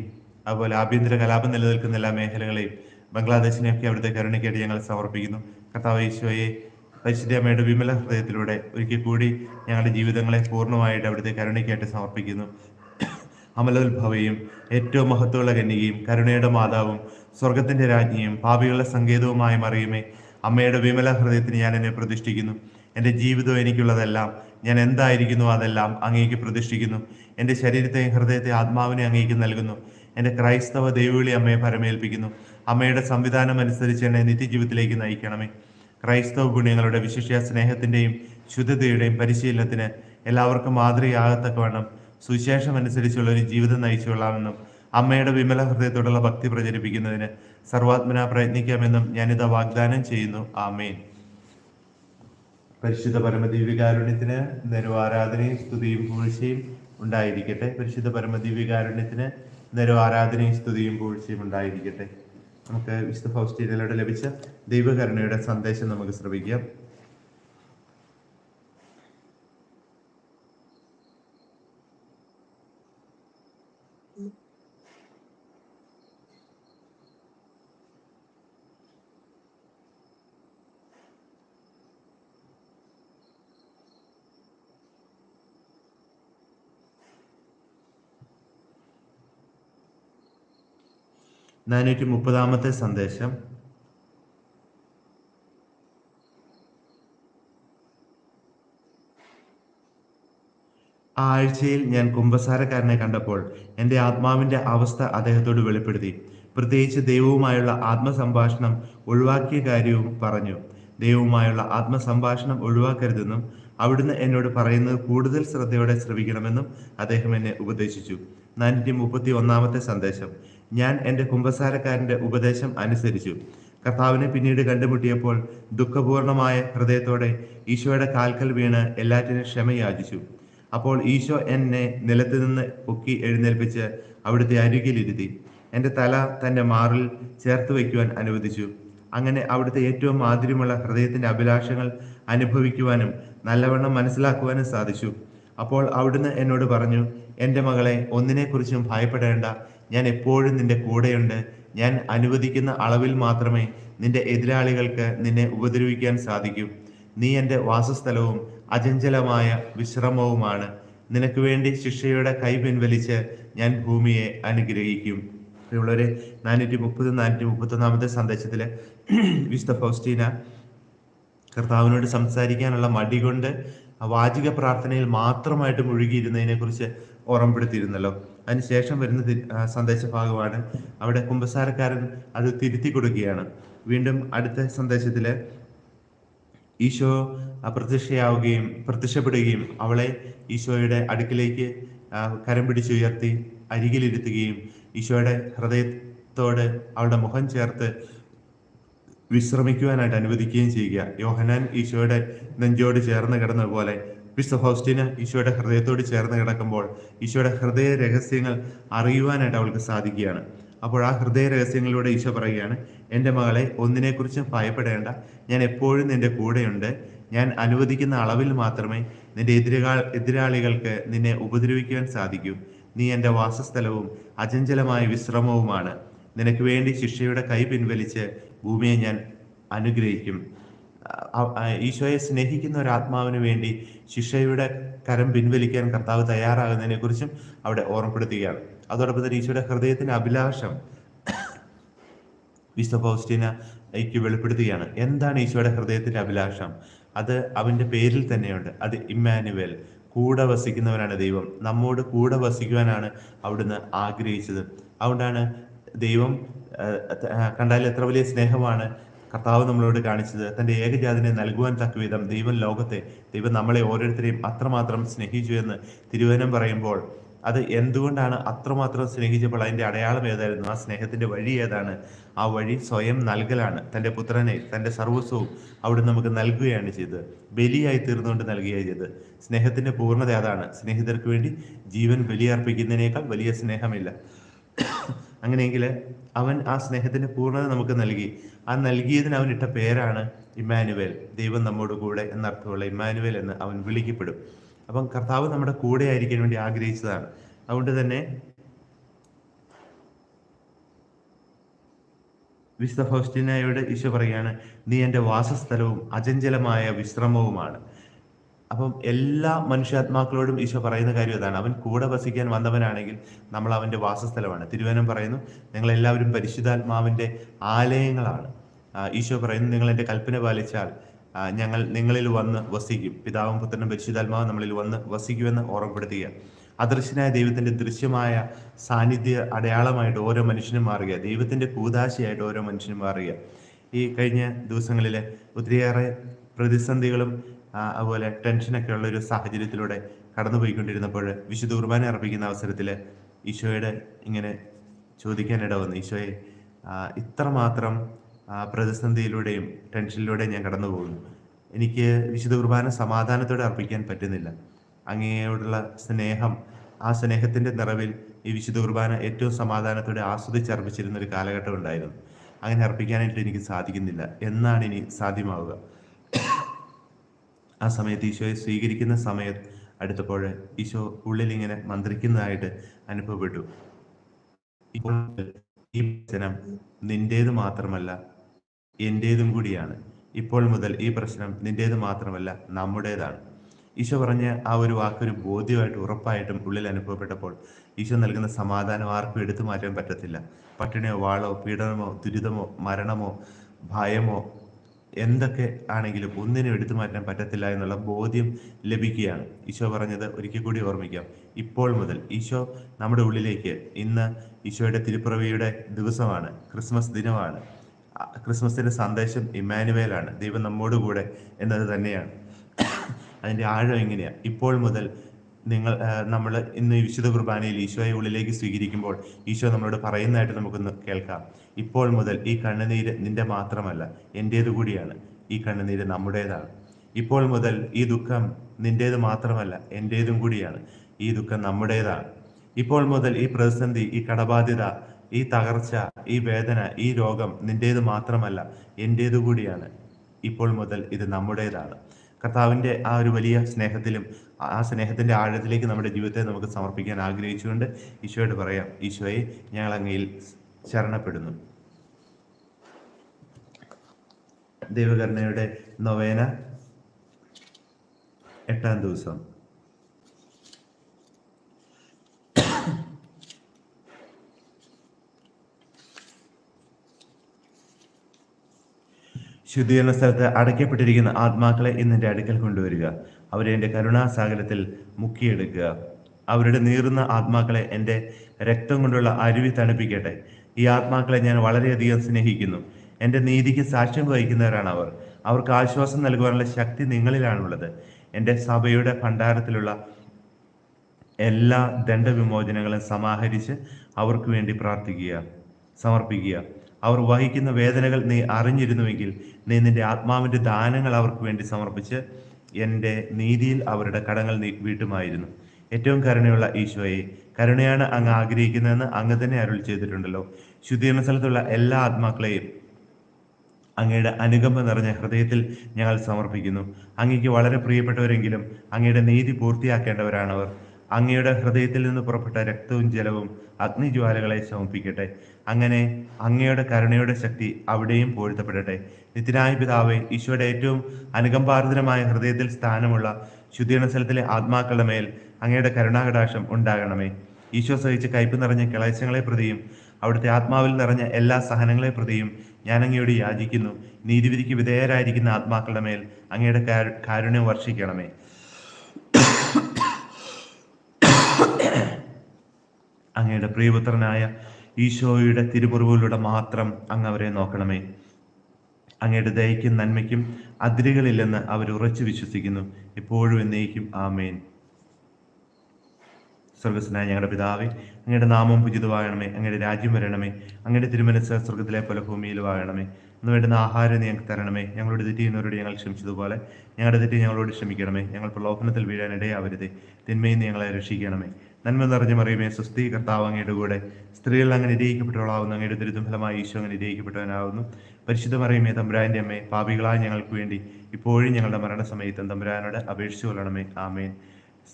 അതുപോലെ ആഭ്യന്തര കലാപം നിലനിൽക്കുന്ന എല്ലാ മേഖലകളെയും ബംഗ്ലാദേശിനെയൊക്കെ അവിടുത്തെ കരുണയ്ക്കായിട്ട് ഞങ്ങൾ സമർപ്പിക്കുന്നു. കർത്താവ് ഈശോയെ പരിശുദ്ധ അമ്മയുടെ വിമല ഹൃദയത്തിലൂടെ ഒരിക്കൽ കൂടി ഞങ്ങളുടെ ജീവിതങ്ങളെ പൂർണമായിട്ട് അവിടുത്തെ കരുണയ്ക്കായിട്ട് സമർപ്പിക്കുന്നു. അമലോത്ഭവയും ഏറ്റവും മഹത്വമുള്ള കന്യകയും കരുണയുടെ മാതാവും സ്വർഗത്തിന്റെ രാജ്ഞിയും പാപികളുടെ സങ്കേതവുമായി മറിയുമേ അമ്മയുടെ വിമല ഹൃദയത്തിന് ഞാൻ എന്നെ പ്രതിഷ്ഠിക്കുന്നു. എന്റെ ജീവിതം എനിക്കുള്ളതെല്ലാം ഞാൻ എന്തായിരിക്കുന്നു അതെല്ലാം അങ്ങേക്ക് പ്രതിഷ്ഠിക്കുന്നു. എന്റെ ശരീരത്തെയും ഹൃദയത്തെ ആത്മാവിനെ അങ്ങേക്ക് നൽകുന്നു. എന്റെ ക്രൈസ്തവ ദൈവവിളി അമ്മയെ പരമേൽപ്പിക്കുന്നു. അമ്മയുടെ സംവിധാനം അനുസരിച്ച് എന്നെ നിത്യജീവിതത്തിലേക്ക് നയിക്കണമേ. ക്രൈസ്തവ ഗുണങ്ങളുടെ വിശിഷ്യ സ്നേഹത്തിന്റെയും ശുദ്ധതയുടെയും പരിശീലനത്തിന് എല്ലാവർക്കും മാതൃകയാകത്തക്കവണ്ണം സുശേഷം അനുസരിച്ചുള്ള ഒരു ജീവിതം നയിച്ചുകൊള്ളാമെന്നും അമ്മയുടെ വിമല ഹൃദയത്തോടുള്ള ഭക്തി പ്രചരിപ്പിക്കുന്നതിന് സർവാത്മന പ്രയത്നിക്കാമെന്നും ഞാനിത് വാഗ്ദാനം ചെയ്യുന്നു. ആമേൻ. പരിശുദ്ധ പരമദിവ്യകാരുണ്യത്തിന് ആരാധനയും സ്തുതിയും പൂഴ്ചയും ഉണ്ടായിരിക്കട്ടെ. പരിശുദ്ധ പരമദിവ്യകാരുണ്യത്തിന് ആരാധനയും സ്തുതിയും പൂഴ്ചയും ഉണ്ടായിരിക്കട്ടെ. നമുക്ക് വിശുദ്ധ ഫൗസ്റ്റീനയിലൂടെ ലഭിച്ച ദൈവകരുണയുടെ സന്ദേശം നമുക്ക് ശ്രമിക്കാം നാനൂറ്റി മുപ്പതാമത്തെ സന്ദേശം. ആ ആഴ്ചയിൽ ഞാൻ കുംഭസാരക്കാരനെ കണ്ടപ്പോൾ എന്റെ ആത്മാവിന്റെ അവസ്ഥ അദ്ദേഹത്തോട് വെളിപ്പെടുത്തി. പ്രത്യേകിച്ച് ദൈവവുമായുള്ള ആത്മസംഭാഷണം ഒഴിവാക്കിയ കാര്യവും പറഞ്ഞു. ദൈവവുമായുള്ള ആത്മസംഭാഷണം ഒഴിവാക്കരുതെന്നും അവിടുന്ന് എന്നോട് പറയുന്നത് കൂടുതൽ ശ്രദ്ധയോടെ ശ്രവിക്കണമെന്നും അദ്ദേഹം എന്നെ ഉപദേശിച്ചു. നാനൂറ്റി മുപ്പത്തി ഒന്നാമത്തെ സന്ദേശം. ഞാൻ എന്റെ കുംഭസാരക്കാരന്റെ ഉപദേശം അനുസരിച്ചു. കർത്താവിനെ പിന്നീട് കണ്ടുമുട്ടിയപ്പോൾ ദുഃഖപൂർണമായ ഹൃദയത്തോടെ ഈശോയുടെ കാൽക്കൽ വീണ് എല്ലാറ്റിനും ക്ഷമയാചിച്ചു. അപ്പോൾ ഈശോ എന്നെ നിലത്ത് നിന്ന് പൊക്കി എഴുന്നേൽപ്പിച്ച് അവിടുത്തെ അരികിലിരുത്തി എന്റെ തല തന്റെ മാറിൽ ചേർത്ത് വയ്ക്കുവാൻ അനുവദിച്ചു. അങ്ങനെ അവിടുത്തെ ഏറ്റവും മാധുര്യമുള്ള ഹൃദയത്തിന്റെ അഭിലാഷങ്ങൾ അനുഭവിക്കുവാനും നല്ലവണ്ണം മനസ്സിലാക്കുവാനും സാധിച്ചു. അപ്പോൾ അവിടുന്ന് എന്നോട് പറഞ്ഞു എന്റെ മകളെ ഒന്നിനെക്കുറിച്ചും ഭയപ്പെടേണ്ട. ഞാൻ എപ്പോഴും നിന്റെ കൂടെയുണ്ട്. ഞാൻ അനുവദിക്കുന്ന അളവിൽ മാത്രമേ നിന്റെ എതിരാളികൾക്ക് നിന്നെ ഉപദ്രവിക്കാൻ സാധിക്കൂ. നീ എന്റെ വാസസ്ഥലവും അചഞ്ചലമായ വിശ്രമവുമാണ്. നിനക്ക് വേണ്ടി ശിക്ഷയുടെ കൈ പിൻവലിച്ച് ഞാൻ ഭൂമിയെ അനുഗ്രഹിക്കും. പ്രിയമുള്ളവരെ നാനൂറ്റി മുപ്പത് നാനൂറ്റി മുപ്പത്തൊന്നാമത്തെ സന്ദേശത്തിൽ വിശുദ്ധ ഫൗസ്റ്റീന കർത്താവിനോട് സംസാരിക്കാനുള്ള മടി കൊണ്ട് വാചിക പ്രാർത്ഥനയിൽ മാത്രമായിട്ട് മുഴുകിയിരുന്നതിനെ കുറിച്ച് ഓർമ്മപ്പെടുത്തിയിരുന്നല്ലോ. അതിനുശേഷം വരുന്ന സന്ദേശ ഭാഗമാണ് അവിടെ കുമ്പസാരക്കാരൻ അത് തിരുത്തി കൊടുക്കുകയാണ്. വീണ്ടും അടുത്ത സന്ദേശത്തിൽ ഈശോ അപ്രത്യക്ഷയാവുകയും പ്രത്യക്ഷപ്പെടുകയും അവളെ ഈശോയുടെ അടുക്കിലേക്ക് കരം പിടിച്ചുയർത്തി അരികിലിരുത്തുകയും ഈശോയുടെ ഹൃദയത്തോട് അവളുടെ മുഖം ചേർത്ത് വിശ്രമിക്കുവാനായിട്ട് അനുവദിക്കുകയും ചെയ്യുക. യോഹനാൻ ഈശോയുടെ നെഞ്ചോട് ചേർന്ന് കിടന്ന പോലെ വിശുദ്ധ ഫൗസ്റ്റീന് ഈശോയുടെ ഹൃദയത്തോട് ചേർന്ന് കിടക്കുമ്പോൾ ഈശോയുടെ ഹൃദയ രഹസ്യങ്ങൾ അറിയുവാനായിട്ട് അവൾക്ക് സാധിക്കുകയാണ്. അപ്പോൾ ആ ഹൃദയ രഹസ്യങ്ങളിലൂടെ ഈശോ പറയുകയാണ് എന്റെ മകളെ ഒന്നിനെക്കുറിച്ചും ഭയപ്പെടേണ്ട. ഞാൻ എപ്പോഴും നിന്റെ കൂടെയുണ്ട്. ഞാൻ അനുവദിക്കുന്ന അളവിൽ മാത്രമേ നിന്റെ എതിരാ എതിരാളികൾക്ക് നിന്നെ ഉപദ്രവിക്കുവാൻ സാധിക്കൂ. നീ എന്റെ വാസസ്ഥലവും അചഞ്ചലമായ വിശ്രമവുമാണ്. നിനക്ക് വേണ്ടി ശിക്ഷയുടെ കൈ പിൻവലിച്ച് ഭൂമിയെ ഞാൻ അനുഗ്രഹിക്കും. ഈശോയെ സ്നേഹിക്കുന്ന ഒരു ആത്മാവിന് വേണ്ടി ശിക്ഷയുടെ കരം പിൻവലിക്കാൻ കർത്താവ് തയ്യാറാകുന്നതിനെ കുറിച്ചും അവിടെ ഓർമ്മപ്പെടുത്തുകയാണ്. അതോടൊപ്പം തന്നെ ഈശോയുടെ ഹൃദയത്തിന്റെ അഭിലാഷം വിശുദ്ധ ഫൗസ്റ്റീനയ്ക്ക് വെളിപ്പെടുത്തുകയാണ്. എന്താണ് ഈശോയുടെ ഹൃദയത്തിന്റെ അഭിലാഷം? അത് അവന്റെ പേരിൽ തന്നെയുണ്ട്. അത് ഇമ്മാനുവൽ കൂടെ വസിക്കുന്നവനാണ് ദൈവം. നമ്മോട് കൂടെ വസിക്കുവാനാണ് അവിടുന്ന് ആഗ്രഹിച്ചത്. അതുകൊണ്ടാണ് ദൈവം കണ്ടാൽ എത്ര വലിയ സ്നേഹമാണ് കർത്താവ് നമ്മളോട് കാണിച്ചത് തന്റെ ഏകജാതിനെ നൽകുവാൻ തക്ക വിധം ദൈവം ലോകത്തെ ദൈവം നമ്മളെ ഓരോരുത്തരെയും അത്രമാത്രം സ്നേഹിച്ചു എന്ന് തിരുവനം പറയുമ്പോൾ അത് എന്തുകൊണ്ടാണ് അത്രമാത്രം സ്നേഹിച്ചപ്പോൾ അതിന്റെ അടയാളം ഏതായിരുന്നു? ആ സ്നേഹത്തിന്റെ വഴി ഏതാണ്? ആ വഴി സ്വയം നൽകലാണ്. തന്റെ പുത്രനെ തന്റെ സർവസ്വവും അവിടെ നമുക്ക് നൽകുകയാണ് ചെയ്തത്. ബലിയായി തീർന്നുകൊണ്ട് നൽകുകയാണ് ചെയ്തത്. സ്നേഹത്തിന്റെ പൂർണത അതാണ്. സ്നേഹിതർക്ക് വേണ്ടി ജീവൻ ബലിയർപ്പിക്കുന്നതിനേക്കാൾ വലിയ സ്നേഹമില്ല. അങ്ങനെയെങ്കിൽ അവൻ ആ സ്നേഹത്തിന്റെ പൂർണത നമുക്ക് നൽകി. ആ നൽകിയതിന് അവൻ ഇട്ട പേരാണ് ഇമ്മാനുവൽ. ദൈവം നമ്മോട് കൂടെ എന്നർത്ഥമുള്ള ഇമ്മാനുവൽ എന്ന് അവൻ വിളിക്കപ്പെടും. അപ്പം കർത്താവ് നമ്മുടെ കൂടെ ആയിരിക്കാൻ വേണ്ടി ആഗ്രഹിച്ചതാണ്. അതുകൊണ്ട് തന്നെ വിശുദ്ധ ഫൗസ്റ്റിനായോട് ഈശോ പറയാണ് നീ എന്റെ വാസസ്ഥലവും അചഞ്ചലമായ വിശ്രമവുമാണ്. അപ്പം എല്ലാ മനുഷ്യാത്മാക്കളോടും ഈശോ പറയുന്ന കാര്യം അതാണ് അവൻ കൂടെ വസിക്കാൻ വന്നവനാണെങ്കിൽ നമ്മൾ അവന്റെ വാസസ്ഥലമാണ്. തിരുവനം പറയുന്നു നിങ്ങൾ എല്ലാവരും പരിശുദ്ധാത്മാവിന്റെ ആലയങ്ങളാണ്. ഈശോ പറയുന്നു നിങ്ങൾ എന്റെ കൽപ്പന പാലിച്ചാൽ ഞങ്ങൾ നിങ്ങളിൽ വന്ന് വസിക്കും. പിതാവും പുത്രനും പരിശുദ്ധാത്മാവും നമ്മളിൽ വന്ന് വസിക്കുമെന്ന് ഓർമ്മപ്പെടുത്തുക. അദൃശ്യനായ ദൈവത്തിന്റെ ദൃശ്യമായ സാന്നിധ്യ അടയാളമായിട്ട് ഓരോ മനുഷ്യനും മാറുക. ദൈവത്തിന്റെ കൂതാശയായിട്ട് ഓരോ മനുഷ്യനും മാറുക. ഈ കഴിഞ്ഞ ദിവസങ്ങളിൽ ഒത്തിരിയേറെ പ്രതിസന്ധികളും അതുപോലെ ടെൻഷനൊക്കെ ഉള്ള ഒരു സാഹചര്യത്തിലൂടെ കടന്നു പോയിക്കൊണ്ടിരുന്നപ്പോൾ വിശുദ്ധ കുർബാന അർപ്പിക്കുന്ന അവസരത്തിൽ ഈശോയുടെ ഇങ്ങനെ ചോദിക്കാനിട വന്നു ഈശോയെ ഇത്രമാത്രം പ്രതിസന്ധിയിലൂടെയും ടെൻഷനിലൂടെയും ഞാൻ കടന്നു പോകുന്നു എനിക്ക് വിശുദ്ധ കുർബാന സമാധാനത്തോടെ അർപ്പിക്കാൻ പറ്റുന്നില്ല. അങ്ങയോടുള്ള സ്നേഹം ആ സ്നേഹത്തിന്റെ നിറവിൽ ഈ വിശുദ്ധ കുർബാന ഏറ്റവും സമാധാനത്തോടെ ആസ്വദിച്ച് അർപ്പിച്ചിരുന്ന ഒരു കാലഘട്ടം ഉണ്ടായിരുന്നു. അങ്ങനെ അർപ്പിക്കാനായിട്ട് എനിക്ക് സാധിക്കുന്നില്ല. എന്നാണ് ഇനി സാധ്യമാവുക. ആ സമയത്ത് ഈശോയെ സ്വീകരിക്കുന്ന സമയത്ത് അടുത്തപ്പോൾ ഈശോ ഉള്ളിൽ ഇങ്ങനെ മന്ത്രിക്കുന്നതായിട്ട് അനുഭവപ്പെട്ടു. ഇപ്പോൾ ഈ പ്രശ്നം നിന്റേത് മാത്രമല്ല എന്റേതും കൂടിയാണ്. ഇപ്പോൾ മുതൽ ഈ പ്രശ്നം നിന്റേത് മാത്രമല്ല നമ്മുടേതാണ്. ഈശോ പറഞ്ഞ ആ ഒരു വാക്കൊരു ബോധ്യമായിട്ട് ഉറപ്പായിട്ടും ഉള്ളിൽ അനുഭവപ്പെട്ടപ്പോൾ ഈശോ നൽകുന്ന സമാധാനം ആർക്കും എടുത്തു മാറ്റാൻ പറ്റത്തില്ല. പട്ടിണിയോ വാളോ പീഡനമോ ദുരിതമോ മരണമോ ഭയമോ എന്തൊക്കെ ആണെങ്കിലും ഒന്നിനും എടുത്തു മാറ്റാൻ പറ്റത്തില്ല എന്നുള്ള ബോധ്യം ലഭിക്കുകയാണ്. ഈശോ പറഞ്ഞത് ഒരിക്കൽ കൂടി ഓർമ്മിക്കാം. ഇപ്പോൾ മുതൽ ഈശോ നമ്മുടെ ഉള്ളിലേക്ക് ഇന്ന് ഈശോയുടെ തിരുപ്പിറവിയുടെ ദിവസമാണ്. ക്രിസ്മസ് ദിനമാണ്. ക്രിസ്മസിന്റെ സന്ദേശം ഇമ്മാനുവേലാണ്. ദൈവം നമ്മോടുകൂടെ എന്നത് തന്നെയാണ്. അതിന്റെ ആഴം എങ്ങനെയാ? ഇപ്പോൾ മുതൽ നിങ്ങൾ നമ്മൾ ഇന്ന് വിശുദ്ധ കുർബാനയിൽ ഈശോയെ ഉള്ളിലേക്ക് സ്വീകരിക്കുമ്പോൾ ഈശോ നമ്മളോട് പറയുന്നതായിട്ട് നമുക്കൊന്ന് കേൾക്കാം. ഇപ്പോൾ മുതൽ ഈ കണ്ണുനീര് നിന്റെ മാത്രമല്ല എന്റേത് കൂടിയാണ്. ഈ കണ്ണുനീര് നമ്മുടേതാണ്. ഇപ്പോൾ മുതൽ ഈ ദുഃഖം നിന്റേത് മാത്രമല്ല എന്റേതും കൂടിയാണ്. ഈ ദുഃഖം നമ്മുടേതാണ്. ഇപ്പോൾ മുതൽ ഈ പ്രതിസന്ധി ഈ കടബാധ്യത ഈ തകർച്ച ഈ വേദന ഈ രോഗം നിന്റേത് മാത്രമല്ല എന്റേതു കൂടിയാണ്. ഇപ്പോൾ മുതൽ ഇത് നമ്മുടേതാണ്. കർത്താവിന്റെ ആ ഒരു വലിയ സ്നേഹത്തിലും ആ സ്നേഹത്തിന്റെ ആഴത്തിലേക്ക് നമ്മുടെ ജീവിതത്തെ നമുക്ക് സമർപ്പിക്കാൻ ആഗ്രഹിച്ചുകൊണ്ട് ഈശോയോട് പറയാം ഈശോയെ ഞങ്ങൾ അങ്ങയിൽ ശരണപ്പെടുന്നു. ദൈവകരുണയുടെ നൊവേന എട്ടാം ദിവസം. ശുദ്ധീകരണ സ്ഥലത്ത് അടയ്ക്കപ്പെട്ടിരിക്കുന്ന ആത്മാക്കളെ ഇന്നിന്റെ അടുക്കൽ കൊണ്ടുവരിക. അവരെ എന്റെ കരുണാസാഗരത്തിൽ മുക്കിയെടുക്കുക. അവരുടെ നീറുന്ന ആത്മാക്കളെ എന്റെ രക്തം കൊണ്ടുള്ള അരുവി തണുപ്പിക്കട്ടെ. ഈ ആത്മാക്കളെ ഞാൻ വളരെയധികം സ്നേഹിക്കുന്നു. എന്റെ നീതിക്ക് സാക്ഷ്യം വഹിക്കുന്നവരാണ് അവർ അവർക്ക് ആശ്വാസം നൽകുവാനുള്ള ശക്തി നിങ്ങളിലാണുള്ളത്. എന്റെ സഭയുടെ ഭണ്ഡാരത്തിലുള്ള എല്ലാ ദണ്ഡവിമോചനങ്ങളും സമാഹരിച്ച് അവർക്ക് വേണ്ടി പ്രാർത്ഥിക്കുക സമർപ്പിക്കുക. അവർ വഹിക്കുന്ന വേദനകൾ നീ അറിഞ്ഞിരുന്നുവെങ്കിൽ നീ നിന്റെ ആത്മാവിന്റെ ദാനങ്ങൾ അവർക്ക് വേണ്ടി സമർപ്പിച്ച് എന്റെ നീതിയിൽ അവരുടെ കടങ്ങൾ വീട്ടുമായിരുന്നു. ഏറ്റവും കരുണയുള്ള ഈശോയെ കരുണയാണ് അങ്ങ് ആഗ്രഹിക്കുന്നതെന്ന് അങ്ങ് തന്നെ അരുൾ ചെയ്തിട്ടുണ്ടല്ലോ. ശുദ്ധീകരണ സ്ഥലത്തുള്ള എല്ലാ ആത്മാക്കളെയും അങ്ങയുടെ അനുകമ്പ നിറഞ്ഞ ഹൃദയത്തിൽ ഞങ്ങൾ സമർപ്പിക്കുന്നു. അങ്ങയ്ക്ക് വളരെ പ്രിയപ്പെട്ടവരെങ്കിലും അങ്ങയുടെ നീതി പൂർത്തിയാക്കേണ്ടവരാണവർ. അങ്ങയുടെ ഹൃദയത്തിൽ നിന്ന് പുറപ്പെട്ട രക്തവും ജലവും അഗ്നിജ്വാലകളെ ശമിപ്പിക്കട്ടെ. അങ്ങനെ അങ്ങയുടെ കരുണയുടെ ശക്തി അവിടെയും പോഴ്ത്തപ്പെടട്ടെ നിത്യനായ പിതാവെ ഈശോയുടെ ഏറ്റവും അനുകമ്പാർദ്രമായ ഹൃദയത്തിൽ സ്ഥാനമുള്ള ശുദ്ധീകരണ സ്ഥലത്തിലെ ആത്മാക്കളുടെ മേൽ അങ്ങയുടെ കരുണാകടാക്ഷം ഉണ്ടാകണമേ. ഈശോ സഹിച്ച് കയ്പ് നിറഞ്ഞ കിളച്ചങ്ങളെ പ്രതിയും അവിടുത്തെ ആത്മാവിൽ നിറഞ്ഞ എല്ലാ സഹനങ്ങളെ പ്രതിയും ഞാൻ അങ്ങയോട് യാചിക്കുന്നു. നീതിവിധിക്ക് വിധേയരായിരിക്കുന്ന ആത്മാക്കളുടെ മേൽ അങ്ങയുടെ കാരു- കാരുണ്യം വർഷിക്കണമേ. അങ്ങയുടെ പ്രിയപുത്രനായ ഈശോയുടെ തിരുമുറിവുകളിലൂടെ മാത്രം അങ്ങ് അവരെ നോക്കണമേ. അങ്ങയുടെ ദയയ്ക്കും നന്മയ്ക്കും അതിരുകളില്ലെന്ന് അവർ ഉറച്ചു വിശ്വസിക്കുന്നു. എപ്പോഴും എന്നേക്കും ആമേൻ. സ്വർഗസ്നായ ഞങ്ങളുടെ പിതാവേ അങ്ങയുടെ നാമം പുജിതമാകണമേ. അങ്ങയുടെ രാജ്യം വരണമേ. അങ്ങയുടെ തിരുമനസ് സ്വർഗത്തിലെ പോലെ ഭൂമിയിലും ആകണമേ അന്ന് വേണ്ടുന്ന ആഹാരം ഞങ്ങൾക്ക് തരണമേ. ഞങ്ങളോട് തെറ്റ് ചെയ്യുന്നവരോട് ഞങ്ങൾ ക്ഷമിച്ചതുപോലെ ഞങ്ങളുടെ തെറ്റ് ഞങ്ങളോട് ക്ഷമിക്കണമേ. ഞങ്ങൾ പ്രലോഭനത്തിൽ വീഴാൻ ഇടയാവരുതേ തിന്മയിൽ നിന്ന് ഞങ്ങളെ രക്ഷിക്കണമേ. നന്മ നിറഞ്ഞ മറിയുമേ സ്വസ്തി കർത്താവ് അങ്ങയുടെ കൂടെ. സ്ത്രീകൾ അങ്ങനെ ഇരയിക്കപ്പെട്ടവളാവുന്നു അങ്ങയുടെ ദുരിതം ഫലമായി ഈശോ അങ്ങനെ ഇരയിക്കപ്പെട്ടവനാവുന്നു പരിശുദ്ധ മറിയുമേ തമ്പുരാന്റെ അമ്മേ പാപികളായ ഞങ്ങൾക്ക് വേണ്ടി ഇപ്പോഴും ഞങ്ങളുടെ മരണസമയത്തും തമ്പുരാനോട് അപേക്ഷിച്ചു കൊള്ളണമേ. ആമേൻ.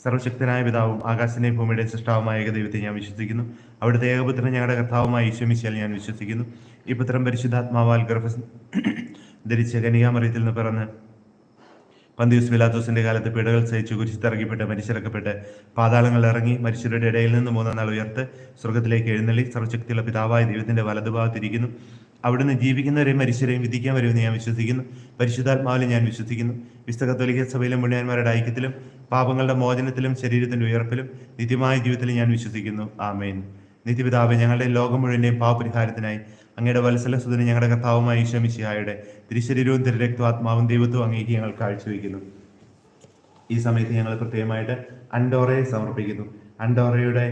സർവശക്തനായ പിതാവും ആകാശനെ ഭൂമിയുടെ സൃഷ്ടാവുമായ ഏകദൈവത്തെ ഞാൻ വിശ്വസിക്കുന്നു. അവിടുത്തെ ഏകപുത്രൻ ഞങ്ങളുടെ കർത്താവുമായ ഈശ്വമിശാൽ ഞാൻ വിശ്വസിക്കുന്നു. ഈ പുത്രം പരിശുദ്ധാത്മാവാൽ ഗർഭ ധരിച്ച കനികാമറിയത്തിൽ നിന്ന് പിറന്ന് പന്തിയൂസ് വിലാത്തോസിന്റെ കാലത്ത് പീഡകൾ സഹിച്ചു കുരിശിത്തിറങ്ങിപ്പെട്ട് മരിച്ചിറക്കപ്പെട്ട് പാതാളങ്ങൾ ഇറങ്ങി മരിച്ചവരുടെ ഇടയിൽ നിന്ന് മൂന്നാം നാൾ ഉയർത്ത് സ്വർഗത്തിലേക്ക് എഴുന്നള്ളി സർവശക്തിയുള്ള പിതാവായ ദൈവത്തിന്റെ വലതുഭാഗത്തിരിക്കുന്നു. അവിടുന്ന് ജീവിക്കുന്നവരെയും മരിച്ചവരെയും വിധിക്കാൻ വരുമെന്ന് ഞാൻ വിശ്വസിക്കുന്നു. പരിശുദ്ധാത്മാവിലും ഞാൻ വിശ്വസിക്കുന്നു. വിശുദ്ധ കത്തോലിക്ക സഭയിലും പുണ്യാന്മാരുടെ ഐക്യത്തിലും പാപങ്ങളുടെ മോചനത്തിലും ശരീരത്തിന്റെ ഉയർപ്പിലും നിത്യമായ ജീവിതത്തിലും ഞാൻ വിശ്വസിക്കുന്നു. ആമേൻ. നിത്യപിതാവ് ഞങ്ങളുടെ ലോകം മുഴുവന്റെയും പാവപരിഹാരത്തിനായി അങ്ങയുടെ വത്സല സുധന ഞങ്ങളുടെ കർത്താവുമായി ഈശ്വമിശിഹായുടെ തിരുശരീരവും തിരുരക്തവും ആത്മാവും ദൈവത്വവും അങ്ങേക്ക് ഞങ്ങൾ കാഴ്ചവെക്കുന്നു ഈ സമയത്ത് ഞങ്ങൾ പ്രത്യേകമായിട്ട് അൻഡോറയെ സമർപ്പിക്കുന്നു. അൻഡോറയുടെ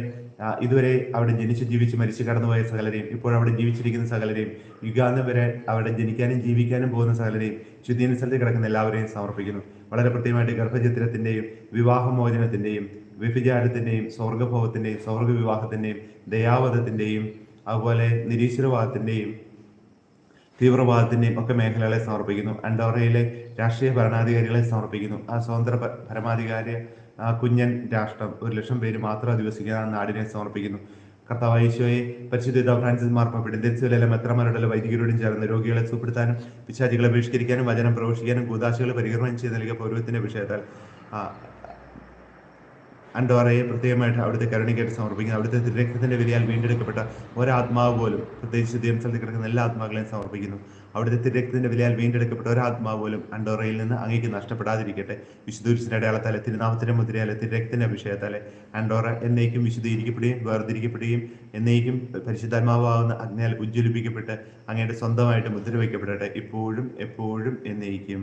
ഇതുവരെ അവിടെ ജനിച്ച് ജീവിച്ച് മരിച്ചു കടന്നുപോയ സകലരെയും ഇപ്പോൾ അവിടെ ജീവിച്ചിരിക്കുന്ന സകലരെയും യുഗാന്തം വരെ അവിടെ ജനിക്കാനും ജീവിക്കാനും പോകുന്ന സകലരെയും ശുദ്ധീനസ്ഥലത്തിൽ കിടക്കുന്ന എല്ലാവരെയും സമർപ്പിക്കുന്നു. വളരെ പ്രത്യേകമായിട്ട് ഗർഭചിത്രത്തിന്റെയും വിവാഹമോചനത്തിന്റെയും വിഭിചാരത്തിന്റെയും സ്വർഗഭോഗത്തിന്റെയും സ്വർഗ വിവാഹത്തിന്റെയും ദയാവധത്തിന്റെയും അതുപോലെ നിരീശ്വരവാദത്തിന്റെയും തീവ്രവാദത്തിന്റെയും ഒക്കെ മേഖലകളെ സമർപ്പിക്കുന്നു. അൻഡോറയിലെ രാഷ്ട്രീയ ഭരണാധികാരികളെ സമർപ്പിക്കുന്നു. ആ സ്വതന്ത്ര പരമാധികാരി കുഞ്ഞൻ രാഷ്ട്രം ഒരു ലക്ഷം പേര് മാത്രം അധിവസിക്കുന്ന നാടിനെ സമർപ്പിക്കുന്നു. കർത്താവ് ഈശോയെ പരിശുദ്ധ ഫ്രാൻസിസ് മാർപ്പാപ്പ ഡെന്തിരിച്ചുകളിലെ മെത്രമാരുടെ വൈദികരോടും ചേർന്ന് രോഗികളെ സുഖപ്പെടുത്താനും പിശാചികളെ ബഹിഷ്കരിക്കാനും വചനം പ്രവേശിക്കാനും കൂതാശികളെ പരിഹരണം ചെയ്ത് നൽകിയ പൗരത്തിന്റെ വിഷയത്താൽ അൻഡോറയെ പ്രത്യേകമായിട്ട് അവിടുത്തെ കരുണിക്കായിട്ട് സമർപ്പിക്കുന്നു. അവിടുത്തെ തിരക്കത്തിന്റെ വിലയാൽ വീണ്ടെടുക്കപ്പെട്ട ഒരാത്മാവ് പോലും പ്രത്യേകിച്ച് ദൈവസ്ഥലത്തിൽ കിടക്കുന്ന എല്ലാ ആത്മാക്കളെയും സമർപ്പിക്കുന്നു. അവിടുത്തെ തിരക്കത്തിന്റെ വിലയാൽ വീണ്ടെടുക്കപ്പെട്ട ഒരാത്മാവ് പോലും അൻഡോറയിൽ നിന്ന് അങ്ങേക്ക് നഷ്ടപ്പെടാതിരിക്കട്ടെ. വിശുദ്ധൂരിച്ചിന്റെ അടയാളത്താലെ തിരുനാമത്തിന്റെ മുദ്രയാലെ തിരക്കത്തിന്റെ അഭിഷേകത്താലെ അൻഡോറ എന്നേക്കും വിശുദ്ധീകരിക്കപ്പെടുകയും വേർതിരിക്കപ്പെടുകയും എന്നേക്കും പരിശുദ്ധാത്മാവാകുന്ന അഗ്നിയാൽ ഉജ്ജ്വലിപ്പിക്കപ്പെട്ട് അങ്ങയുടെ സ്വന്തമായിട്ട് മുദ്ര വയ്ക്കപ്പെടട്ടെ. ഇപ്പോഴും എപ്പോഴും എന്നേക്കും.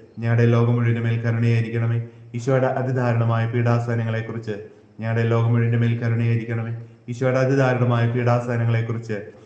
ഞങ്ങളുടെ ലോകം മുഴുവന്റെ മേൽ കരുണയായിരിക്കണമേ. ഈശോയുടെ അതിദാരുണമായ പീഡാസനങ്ങളെക്കുറിച്ച് കുറിച്ച് ഞങ്ങളുടെ ലോകം മുഴുവന്റെ മേൽ കരുണയായിരിക്കണമേ. ഈശോയുടെ അതിദാരുണമായ പീഡാസനങ്ങളെക്കുറിച്ച് കുറിച്ച്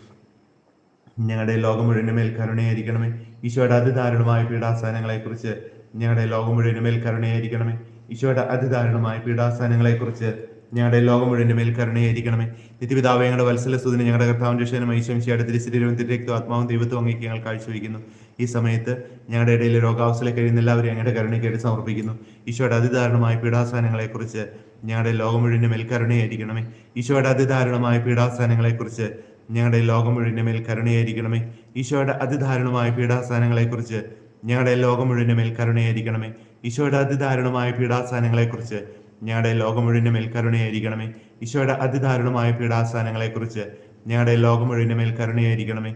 ഞങ്ങളുടെ ലോകം മുഴുവന്റെ മേൽ കരുണയായിരിക്കണമേ. ഈശോയുടെ അതിദാരുണമായ പീഡാസനങ്ങളെക്കുറിച്ച് കുറിച്ച് ഞങ്ങളുടെ ലോകം മുഴുവന്റെ മേൽ കരുണയായിരിക്കണമേ. ഈശോയുടെ അതിദാരുണമായ പീഡാസനങ്ങളെക്കുറിച്ച് കുറിച്ച് ഞങ്ങളുടെ ലോകം മുഴുവന്റെ മേൽ കരുണയായിരിക്കണമേ. നിത്യപിതാവ് ഞങ്ങളുടെ വത്സല സുദിന് ഞങ്ങളുടെ കർത്താവിന്റെ രക്ഷകനും ഐശ്വംശിയുടെ തിരുശരീരവും തിരക്തവും ആത്മാവും ദൈവത്വം അങ്ങേക്ക് ഞങ്ങൾ കാഴ്ചവെക്കുന്നു ഈ സമയത്ത് ഞങ്ങളുടെ ഇടയിൽ രോഗാവസ്ഥയിൽ കഴിയുന്ന എല്ലാവരെയും ഞങ്ങളുടെ കരുണയ്ക്കായിട്ട് സമർപ്പിക്കുന്നു. ഈശോയുടെ അതിദാരുണമായ പീഡാസ്ഥാനങ്ങളെക്കുറിച്ച് ഞങ്ങളുടെ ലോകം മുഴുവന്റെ മേൽ കരുണയായിരിക്കണമേ. ഈശോയുടെ അതിദാരുണമായ പീഡാസ്ഥാനങ്ങളെക്കുറിച്ച് ഞങ്ങളുടെ ലോകം മുഴുവന്റെ മേൽ കരുണയായിരിക്കണമേ. ഈശോയുടെ അതിദാരുണമായ പീഡാസ്ഥാനങ്ങളെക്കുറിച്ച് ഞങ്ങളുടെ ലോകം മുഴുവന്റെ മേൽ കരുണയായിരിക്കണമേ. ഈശോയുടെ അതിദാരുണമായ പീഡാസ്ഥാനങ്ങളെക്കുറിച്ച് ഞങ്ങളുടെ ലോകം മുഴുവന്റെ മേൽ കരുണയായിരിക്കണമേ. ഈശോയുടെ അതിദാരുണമായ പീഡാസ്ഥാനങ്ങളെക്കുറിച്ച് ഞങ്ങളുടെ ലോകം മുഴുവന്റെ മേൽ കരുണയായിരിക്കണമേ.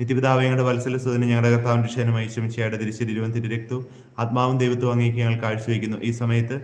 നിത്യപിതാവ് വത്സല സുതന് ഞങ്ങളുടെ കർത്താവിന്റെ ക്ഷേനമായി ശ്രമിച്ചയുടെ തിരിശരീരവും തിരുരക്തവും ആത്മാവും ദൈവത്വം അങ്ങേക്ക് ഞങ്ങൾ കാഴ്ചവെക്കുന്നു ഈ സമയത്ത്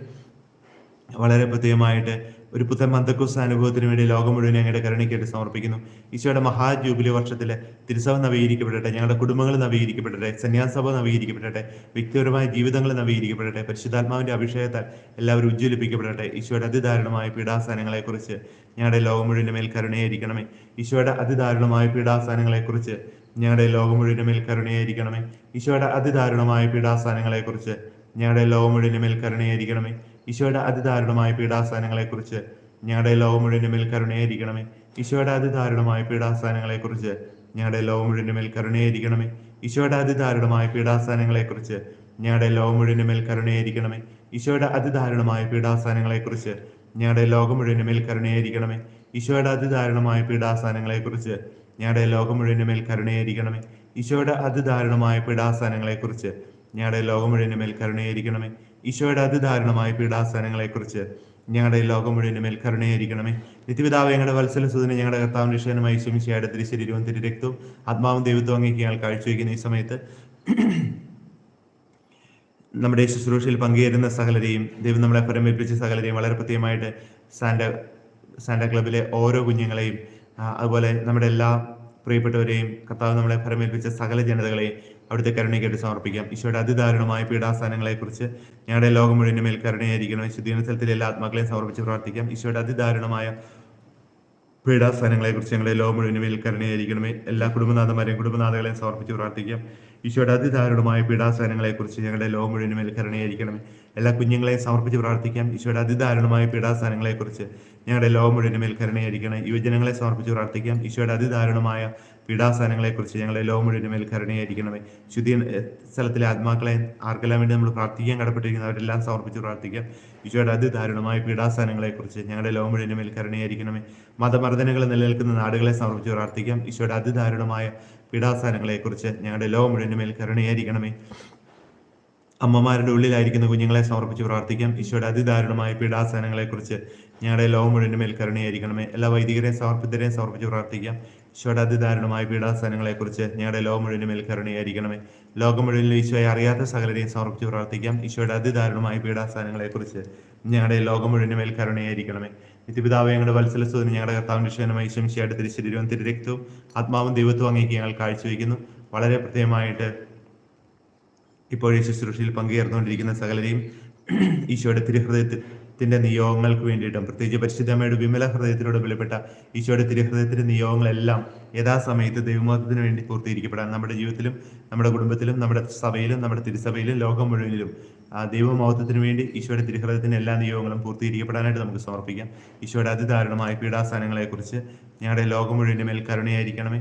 വളരെ പ്രത്യേകമായിട്ട് ഒരു പുത്തൻ മന്തക്കുസ് അനുഭവത്തിന് വേണ്ടി ലോകം മുഴുവൻ ഞങ്ങളുടെ കരുണയ്ക്കായിട്ട് സമർപ്പിക്കുന്നു. ഈശോയുടെ മഹാ ജൂബിലി വർഷത്തിൽ തിരുസഭ നവീകരിക്കപ്പെടട്ടെ ഞങ്ങളുടെ കുടുംബങ്ങൾ നവീകരിക്കപ്പെടട്ടെ സന്യാസഭ നവീകരിക്കപ്പെടട്ടെ വ്യക്തിപരമായ ജീവിതങ്ങൾ നവീകരിക്കപ്പെടട്ടെ പരിശുദ്ധാത്മാവിന്റെ അഭിഷേകത്താൽ എല്ലാവരും ഉജ്ജ്വലിപ്പിക്കപ്പെടട്ടെ. ഈശോയുടെ അതിദാരുണമായ പീഡാസ്ഥാനങ്ങളെ കുറിച്ച് ഞങ്ങളുടെ ലോകം മുഴുവൻ മേൽ കരുണയായിരിക്കണമേ. ഈശോയുടെ അതിദാരുണമായ പീഡാസ്ഥാനങ്ങളെ കുറിച്ച് ഞങ്ങളുടെ ലോകം മുഴുവനും മേൽ കരുണയായിരിക്കണമേ. ഈശോയുടെ അതിദാരുണമായ പീഡാസ്ഥാനങ്ങളെ കുറിച്ച് ഞങ്ങളുടെ ലോകം മുഴുവനും മേൽ കരുണയായിരിക്കണമേ. ഈശോയുടെ അതിദാരുണമായ പീഡാസ്ഥാനങ്ങളെ കുറിച്ച് ഞങ്ങളുടെ ലോകം മുഴുവനും മേൽ കരുണയായിരിക്കണമേ. ഈശോയുടെ അതിദാരുണമായ പീഡാസ്ഥാനങ്ങളെ കുറിച്ച് ഞങ്ങളുടെ ലോകം മുഴുവനും മേൽ കരുണയായിരിക്കണമേ. ഈശോയുടെ അതിദാരുണമായ പീഡാസ്ഥാനങ്ങളെ കുറിച്ച് ഞങ്ങളുടെ ലോകം മുഴുവനും മേൽ കരുണയായിരിക്കണമേ. ഈശോയുടെ അതിദാരുണമായ പീഡാസ്ഥാനങ്ങളെ കുറിച്ച് ഞങ്ങളുടെ ലോകം മുഴുവനും മേൽ കരുണയായിരിക്കണമേ. ഈശോയുടെ അതിദാരുണമായ പീഡാസ്ഥാനങ്ങളെ കുറിച്ച് ഞങ്ങളുടെ ലോകം മുഴുവന്റെ മേൽ കരുണയായിരിക്കണമേ. ഈശോയുടെ അതിദാരുണമായ പീഡാസനങ്ങളെക്കുറിച്ച് ഞങ്ങളുടെ ലോകം മുഴുവന്റെ മേൽ കരുണയായിരിക്കണമേ. ഈശോയുടെ അതിദാരുണമായ പീഡാസനങ്ങളെക്കുറിച്ച് ഞങ്ങളുടെ ലോകം മുഴുവന്റെ മേൽ കരുണയായിരിക്കണമേ. നിത്യപിതാവ് ഞങ്ങളുടെ വത്സല സുധനെ ഞങ്ങളുടെ കർത്താവ് രക്ഷകനുമായി ശമിശയുടെ തിരിശരീരവും തിരുരക്തവും ആത്മാവും ദൈവത്വം അങ്ങേക്ക് ഞങ്ങൾ കാഴ്ചവെക്കുന്ന ഈ സമയത്ത് നമ്മുടെ ശുശ്രൂഷയിൽ പങ്കുചേരുന്ന സകലരെയും ദൈവം നമ്മളെ പരമേൽപ്പിച്ച സകലരെയും വളരെ പ്രത്യേകമായിട്ട് സാന്റ സാന്റ ക്ലബിലെ ഓരോ കുഞ്ഞുങ്ങളെയും അതുപോലെ നമ്മുടെ എല്ലാ പ്രിയപ്പെട്ടവരെയും കർത്താവ് നമ്മളെ ഭരമേൽപ്പിച്ച സകല ജനതകളെയും അവിടുത്തെ കരുണയ്ക്കായിട്ട് സമർപ്പിക്കാം. ഈശോയുടെ അതിദാരുണമായ പീഡാസ്ഥാനങ്ങളെക്കുറിച്ച് ഞങ്ങളുടെ ലോകം മുഴുവൻ മേൽ കരുണയായിരിക്കണം ശുദ്ധീകരണ സ്ഥലത്തിലെ എല്ലാ ആത്മാക്കളെയും സമർപ്പിച്ച് പ്രാർത്ഥിക്കാം. ഈശോയുടെ അതിദാരുണമായ പീഡാസ്ഥാനങ്ങളെ കുറിച്ച് ഞങ്ങളുടെ ലോകം മുഴുവൻ മേൽ കരുണയായിരിക്കണമേ. എല്ലാ കുടുംബനാഥന്മാരെയും കുടുംബനാഥകളെയും സമർപ്പിച്ച് പ്രാർത്ഥിക്കാം. ഈശോയുടെ അതിദാരുണമായ പീഡാസ്ഥാനങ്ങളെ കുറിച്ച് ഞങ്ങളുടെ ലോകം മുഴുവൻ മേൽ കരുണയായിരിക്കണമേ. എല്ലാ കുഞ്ഞുങ്ങളെയും സമർപ്പിച്ച് പ്രാർത്ഥിക്കാം. ഈശോയുടെ അതിദാരുണമായ പീഡാസ്ഥാനങ്ങളെക്കുറിച്ച് ഞങ്ങളുടെ ലോകം മുഴുവൻ മേൽ യുവജനങ്ങളെ സമർപ്പിച്ച് പ്രാർത്ഥിക്കാം. ഈശോയുടെ അതിദാരുണമായ പീഡാസ്ഥാനങ്ങളെ കുറിച്ച് ഞങ്ങളുടെ ലോകം മുഴുവൻ മേൽ കരുണയായിരിക്കണമേ ശുദ്ധി സ്ഥലത്തിലെ ആത്മാക്കളെ ആർക്കെല്ലാം വേണ്ടി നമ്മൾ പ്രാർത്ഥിക്കാൻ കടപ്പെട്ടിരിക്കുന്നവരെല്ലാം സമർപ്പിച്ച് പ്രാർത്ഥിക്കാം. ഈശോയുടെ അതിദാരുണമായ പീഡാസ്ഥാനങ്ങളെ കുറിച്ച് ഞങ്ങളുടെ ലോകം മുഴുവൻ മേൽ കരുണയായിരിക്കണമേ മതമർദ്ദനങ്ങൾ നിലനിൽക്കുന്ന നാടുകളെ സമർപ്പിച്ച് പ്രാർത്ഥിക്കാം. ഈശോയുടെ അതിദാരുണമായ പീഡാസ്ഥാനങ്ങളെ കുറിച്ച് ഞങ്ങളുടെ ലോകം മുഴുവൻ കരുണയായിരിക്കണമേ അമ്മമാരുടെ ഉള്ളിലായിരിക്കുന്ന കുഞ്ഞുങ്ങളെ സമർപ്പിച്ച് പ്രാർത്ഥിക്കാം. ഈശോയുടെ അതിദാരുണമായ പീഡാസനങ്ങളെ കുറിച്ച് ഞങ്ങളുടെ ലോകം മുഴുവൻ മേൽ കരുണയായിരിക്കണമേ. എല്ലാ വൈദികരെയും സമർപ്പിതരെയും സമർപ്പിച്ച് പ്രാർത്ഥിക്കാം. ഈശോയുടെ അതിദാരുണമായ പീഡാസനങ്ങളെ കുറിച്ച് ഞങ്ങളുടെ ലോകം മുഴുവൻ മേൽ കരുണയായിരിക്കണമേ. ലോകം മുഴുവൻ ഈശോയെ അറിയാത്ത സകലരെയും സമർപ്പിച്ച് പ്രാർത്ഥിക്കാം. ഈശോയുടെ അതിദാരുണമായ പീഡാസനങ്ങളെ കുറിച്ച് ഞങ്ങളുടെ ലോകം മുഴുവൻ മേൽ കരുണയായിരിക്കണമേ. നിത്യപിതാവ് ഞങ്ങളുടെ വത്സലസ്വതിന് ഞങ്ങളുടെ കർത്താവിന്റെ ക്ഷേമമായി ശംശിയായിട്ട് തിരുശരീരവും തിരുരക്തവും ആത്മാവും ദൈവത്വം അങ്ങേക്ക് ഞങ്ങൾ കാഴ്ചവെക്കുന്നു. വളരെ പ്രത്യേകമായിട്ട് ഇപ്പോൾ ഈ ശുശ്രൂഷയിൽ പങ്കുചേർന്നുകൊണ്ടിരിക്കുന്ന സകലരെയും ഈശോയുടെ തിരുഹൃദയത്തിന്റെ നിയോഗങ്ങൾക്ക് വേണ്ടിയിട്ടും പ്രത്യേകിച്ച് പരിശുദ്ധമ്മയുടെ വിമല ഹൃദയത്തിലൂടെ വെളിപ്പെട്ട ഈശോയുടെ തിരുഹൃദയത്തിന്റെ നിയോഗങ്ങളെല്ലാം യഥാസമയത്ത് ദൈവമതത്തിന് വേണ്ടി പൂർത്തീകരിക്കപ്പെടാൻ നമ്മുടെ ജീവിതത്തിലും നമ്മുടെ കുടുംബത്തിലും നമ്മുടെ സഭയിലും നമ്മുടെ തിരുസഭയിലും ലോകം മുഴുവനിലും ആ ദൈവമഹത്വത്തിന് വേണ്ടി ഈശോയുടെ തിരുഹൃദയത്തിന്റെ എല്ലാ നിയോഗങ്ങളും പൂർത്തീകരിക്കപ്പെടാനായിട്ട് നമുക്ക് സമർപ്പിക്കാം. ഈശോയുടെ അതിദാരുണമായ പീഡാസ്ഥാനങ്ങളെക്കുറിച്ച് ഞങ്ങളുടെ ലോകം മുഴുവന്റെ മേൽ കരുണയായിരിക്കണമേ.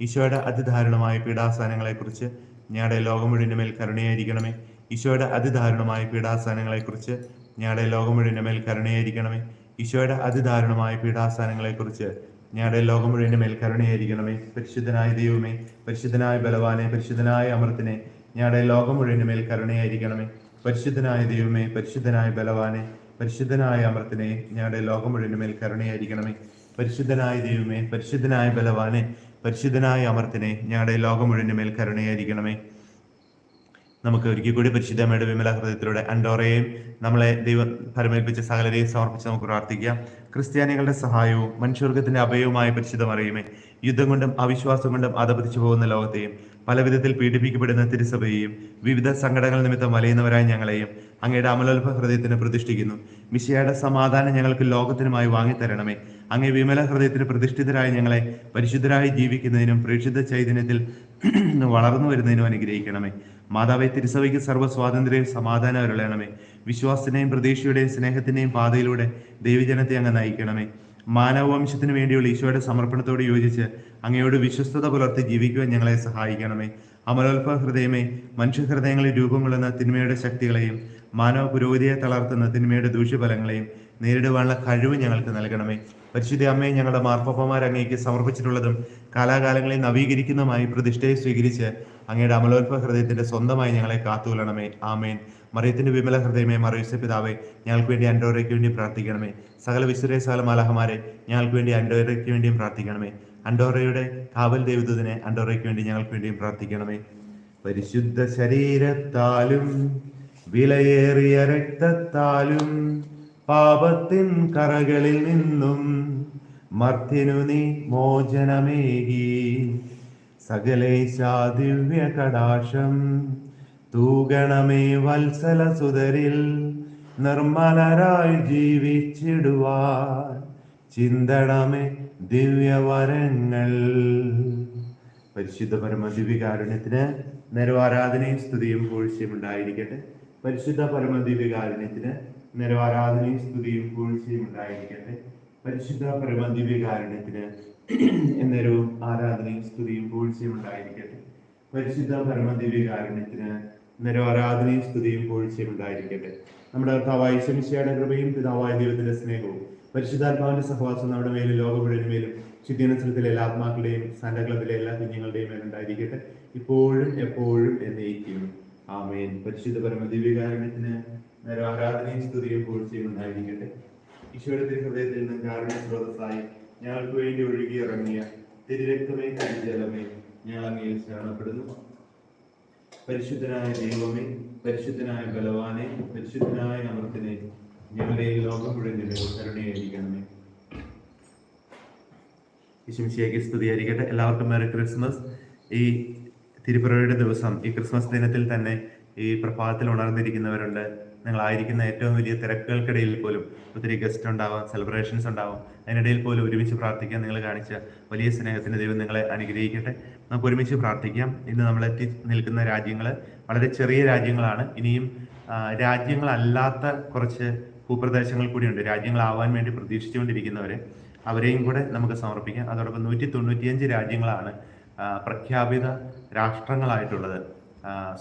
ഈശോയുടെ അതിദാരുണമായ പീഡാസ്ഥാനങ്ങളെക്കുറിച്ച് ഞങ്ങളുടെ ലോകം മുഴുവന്റെ മേൽ കരുണയായിരിക്കണമേ. ഈശോയുടെ അതിദാരുണമായ പീഡാസ്ഥാനങ്ങളെക്കുറിച്ച് ഞങ്ങളുടെ ലോകം മുഴുവന്റെ മേൽ കരുണയായിരിക്കണമേ. ഈശോയുടെ അതിദാരുണമായ പീഡാസ്ഥാനങ്ങളെക്കുറിച്ച് ഞങ്ങളുടെ ലോകം മുഴുവന്റെ മേൽ കരുണയായിരിക്കണമേ. പരിശുദ്ധനായ ദൈവമേ പരിശുദ്ധനായ ബലവാനെ പരിശുദ്ധനായ അമൃത്തിനെ ഞങ്ങളുടെ ലോകം മുഴുവന്റെ മേൽ കരുണയായിരിക്കണമേ. പരിശുദ്ധനായ ദൈവമേ പരിശുദ്ധനായ ബലവാനെ പരിശുദ്ധനായ അമൃത്തിനെ ഞങ്ങളുടെ ലോകം മുഴുവന്റെ മേൽ കരുണയായിരിക്കണമേ. പരിശുദ്ധനായ ദൈവമേ പരിശുദ്ധനായ ബലവാനെ പരിശുദ്ധനായ അമർത്തിനെ ഞങ്ങളുടെ ലോകം മുഴുവന്റെ മേൽ കരുണയായിരിക്കണമേ. നമുക്ക് ഒരിക്കൽ കൂടി പരിശുദ്ധമ്മയുടെ വിമല ഹൃദയത്തിലൂടെ അൻഡോറയെയും നമ്മളെ ദൈവം പരമേൽപ്പിച്ച സകലരെയും സമർപ്പിച്ച് നമുക്ക് പ്രാർത്ഥിക്കാം. ക്രിസ്ത്യാനികളുടെ സഹായവും മനുഷ്യവർഗത്തിന്റെ അഭയവുമായ പരിശുദ്ധമറിയുമേ. യുദ്ധം കൊണ്ടും അവിശ്വാസം കൊണ്ടും അധപതിച്ചു പോകുന്ന ലോകത്തെയും പല വിധത്തിൽ പീഡിപ്പിക്കപ്പെടുന്ന തിരുസഭയെയും വിവിധ സങ്കടങ്ങൾ നിമിത്തം വലയുന്നവരായ ഞങ്ങളെയും അങ്ങയുടെ അമലോത്ഭ ഹൃദയത്തിന് പ്രതിഷ്ഠിക്കുന്നു. മിശിയയുടെ സമാധാനം ഞങ്ങൾക്ക് ലോകത്തിനുമായി വാങ്ങിത്തരണമേ. അങ്ങേ വിമല ഹൃദയത്തിന് പ്രതിഷ്ഠിതരായ ഞങ്ങളെ പരിശുദ്ധരായി ജീവിക്കുന്നതിനും പ്രേക്ഷിത ചൈതന്യത്തിൽ വളർന്നു വരുന്നതിനും അനുഗ്രഹിക്കണമേ. മാതാവെ തിരുസഭയ്ക്ക് സർവ സ്വാതന്ത്ര്യവും സമാധാനം അരുളണമേ. വിശ്വാസത്തിനെയും പ്രതീക്ഷയുടെയും സ്നേഹത്തിന്റെയും പാതയിലൂടെ ദൈവജനത്തെ അങ്ങ് നയിക്കണമേ. മാനവവംശത്തിന് വേണ്ടിയുള്ള ഈശോയുടെ സമർപ്പണത്തോട് യോജിച്ച് അങ്ങയോട് വിശ്വസ്തത പുലർത്തി ജീവിക്കുവാൻ ഞങ്ങളെ സഹായിക്കണമേ. അമലോത്ഭവ ഹൃദയമേ മനുഷ്യഹൃദയങ്ങളിൽ രൂപം കൊള്ളുന്ന തിന്മയുടെ ശക്തികളെയും മാനവ പുരോഗതിയെ തളർത്തുന്ന തിന്മയുടെ ദൂഷ്യഫലങ്ങളെയും നേരിടുവാനുള്ള കഴിവ് ഞങ്ങൾക്ക് നൽകണമേ. പരിശുദ്ധ അമ്മയെ ഞങ്ങളുടെ മാർപ്പപ്പമാർ അങ്ങേക്ക് സമർപ്പിച്ചിട്ടുള്ളതും കാലാകാലങ്ങളിൽ നവീകരിക്കുന്നതുമായി പ്രതിഷ്ഠയെ സ്വീകരിച്ച് അങ്ങയുടെ അമലോത്ഭവ ഹൃദയത്തിന്റെ സ്വന്തമായി ഞങ്ങളെ കാത്തുകൊള്ളണമേ. ആമേൻ. മറിയത്തിന്റെ വിമല ഹൃദയമേ മറിയുസ പിതാവേ ഞങ്ങൾക്ക് വേണ്ടി അൻഡോറയ്ക്ക് വേണ്ടി പ്രാർത്ഥിക്കണമേ. സകല വിശ്വരേ സകല മാലാഹമാരെ ഞങ്ങൾക്ക് വേണ്ടി അൻഡോറയ്ക്ക് വേണ്ടിയും പ്രാർത്ഥിക്കണമേ. അൻഡോറയുടെ കാവൽ ദേവദൂതനെ അൻഡോറയ്ക്ക് വേണ്ടി ഞങ്ങൾക്ക് വേണ്ടിയും പ്രാർത്ഥിക്കണമേ. പരിശുദ്ധ ശരീരത്താലും വിലയേറിയ രക്തത്താലും പാപത്തിൻ കറകളിൽ നിന്നും മർത്തിനു നീ മോചനമേകി. സകലേശാ ദിവ്യ കടാശം തൂഗണമേ വത്സല സുതരിൽ നിർമ്മലരായി ജീവിച്ചിടുവാൻ. ചിന്തണമേ ദിവ്യവരങ്ങൾ. പരിശുദ്ധ പരമ ദിവ്യകാരുണ്യത്തിന് നിരവാരാധനയും സ്തുതിയും പൂഴ്ചയും ഉണ്ടായിരിക്കട്ടെ. പരിശുദ്ധ പരമദിവ്യകാരുണ്യത്തിന് നിരവാരാധനയും സ്തുതിയും പൂഴ്ചയും ഉണ്ടായിരിക്കട്ടെ. പരിശുദ്ധ പരമദിവ്യകാരുണ്യത്തിന് എന്നൊരു ആരാധനയും സ്തുതിയും പൂഴ്ചയും ഉണ്ടായിരിക്കട്ടെ. പരിശുദ്ധ പരമദിവ്യകാരുണ്യത്തിന് നിരവാരാധനയും സ്തുതിയും പൂഴ്ചയും ഉണ്ടായിരിക്കട്ടെ. നമ്മുടെ കർത്താവായ ശമിശയുടെ കൃപയും പിതാവായ ദൈവത്തിന്റെ സ്നേഹവും പരിശുദ്ധാത്മാവിന്റെ സഹവാസം നമ്മുടെ മേലും ലോകം മുഴുവനും മേലും എല്ലാ ആത്മാക്കളുടെയും സാന്റ എല്ലാ കുഞ്ഞുങ്ങളുടെയും മേലുണ്ടായിരിക്കട്ടെ ഇപ്പോഴും എപ്പോഴും എന്നേക്കും. ആമേൻ. പരിശുദ്ധ പരമ ദിവ്യകാരണത്തിന് നേരെ ആരാധനയും സ്തുതിയും പൂഴ്ചയും ഉണ്ടായിരിക്കട്ടെ. ഈശോയുടെ ഹൃദയത്തിൽ നിന്ന് കാരുണ്യ സ്രോതസ്സായി ഞങ്ങൾക്ക് വേണ്ടി ഒഴുകി ഇറങ്ങിയ തിരുരക്തമേ തിരുജലമേ ഞാൻ അങ്ങയിൽ ശരണപ്പെടുന്നു. പരിശുദ്ധനായ ദൈവമേ പരിശുദ്ധനായ ബലവാനെ പരിശുദ്ധനായ അമൃത്തിനെ ഞങ്ങളുടെ ഈ ലോകം മുഴുവൻ കരുണയായിരിക്കണമേ. ഈശംശിയാക്കി സ്തുതിയായിരിക്കട്ടെ. എല്ലാവർക്കും മേരി ക്രിസ്മസ്. ഈ തിരുപ്പിറവിയുടെ ദിവസം ഈ ക്രിസ്മസ് ദിനത്തിൽ തന്നെ ഈ പ്രഭാതത്തിൽ ഉണർന്നിരിക്കുന്നവരുണ്ട്. നിങ്ങളായിരിക്കുന്ന ഏറ്റവും വലിയ തിരക്കുകൾക്കിടയിൽ പോലും ഒത്തിരി ഗസ്റ്റ് ഉണ്ടാവാം സെലിബ്രേഷൻസ് ഉണ്ടാവും. അതിനിടയിൽ പോലും ഒരുമിച്ച് പ്രാർത്ഥിക്കാൻ നിങ്ങൾ കാണിച്ച വലിയ സ്നേഹത്തിന് ദൈവം നിങ്ങളെ അനുഗ്രഹിക്കട്ടെ. നമുക്ക് ഒരുമിച്ച് പ്രാർത്ഥിക്കാം. ഇന്ന് നമ്മൾ എത്തി നിൽക്കുന്ന രാജ്യങ്ങൾ വളരെ ചെറിയ രാജ്യങ്ങളാണ്. ഇനിയും രാജ്യങ്ങളല്ലാത്ത കുറച്ച് ഭൂപ്രദേശങ്ങൾ കൂടിയുണ്ട്. രാജ്യങ്ങളാവാൻ വേണ്ടി പ്രതീക്ഷിച്ചുകൊണ്ടിരിക്കുന്നവരെ അവരെയും കൂടെ നമുക്ക് സമർപ്പിക്കാം. അതോടൊപ്പം നൂറ്റി തൊണ്ണൂറ്റിയഞ്ച് രാജ്യങ്ങളാണ് പ്രഖ്യാപിത രാഷ്ട്രങ്ങളായിട്ടുള്ളത്.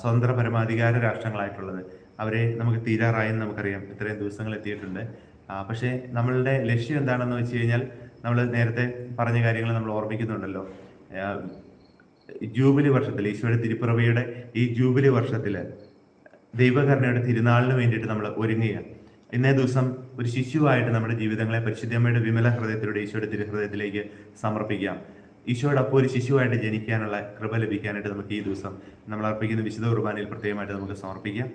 സ്വതന്ത്ര പരമാധികാര രാഷ്ട്രങ്ങളായിട്ടുള്ളത്. അവരെ നമുക്ക് തീരാറായെന്ന് നമുക്കറിയാം. ഇത്രയും ദിവസങ്ങൾ എത്തിയിട്ടുണ്ട്. പക്ഷേ നമ്മളുടെ ലക്ഷ്യം എന്താണെന്ന് വെച്ച് കഴിഞ്ഞാൽ നമ്മൾ നേരത്തെ പറഞ്ഞ കാര്യങ്ങൾ നമ്മൾ ഓർമ്മിക്കുന്നുണ്ടല്ലോ. ജൂബിലി വർഷത്തിൽ ഈശോയുടെ തിരുപ്പിറവിയുടെ ഈ ജൂബിലി വർഷത്തിൽ ദൈവകരുണയുടെ തിരുനാളിന് വേണ്ടിയിട്ട് നമ്മൾ ഒരുങ്ങുകയാണ് ഇന്നേ ദിവസം ഒരു ശിശുവായിട്ട് നമ്മുടെ ജീവിതങ്ങളെ പരിശുദ്ധമ്മയുടെ വിമല ഹൃദയത്തിലൂടെ ഈശോയുടെ തിരുഹൃദയത്തിലേക്ക് സമർപ്പിക്കാം. ഈശോയുടെ അപ്പോൾ ഒരു ശിശുവായിട്ട് ജനിക്കാനുള്ള കൃപ ലഭിക്കാനായിട്ട് നമുക്ക് ഈ ദിവസം നമ്മൾ അർപ്പിക്കുന്ന വിശുദ്ധ കുർബാനയിൽ പ്രത്യേകമായിട്ട് നമുക്ക് സമർപ്പിക്കാം.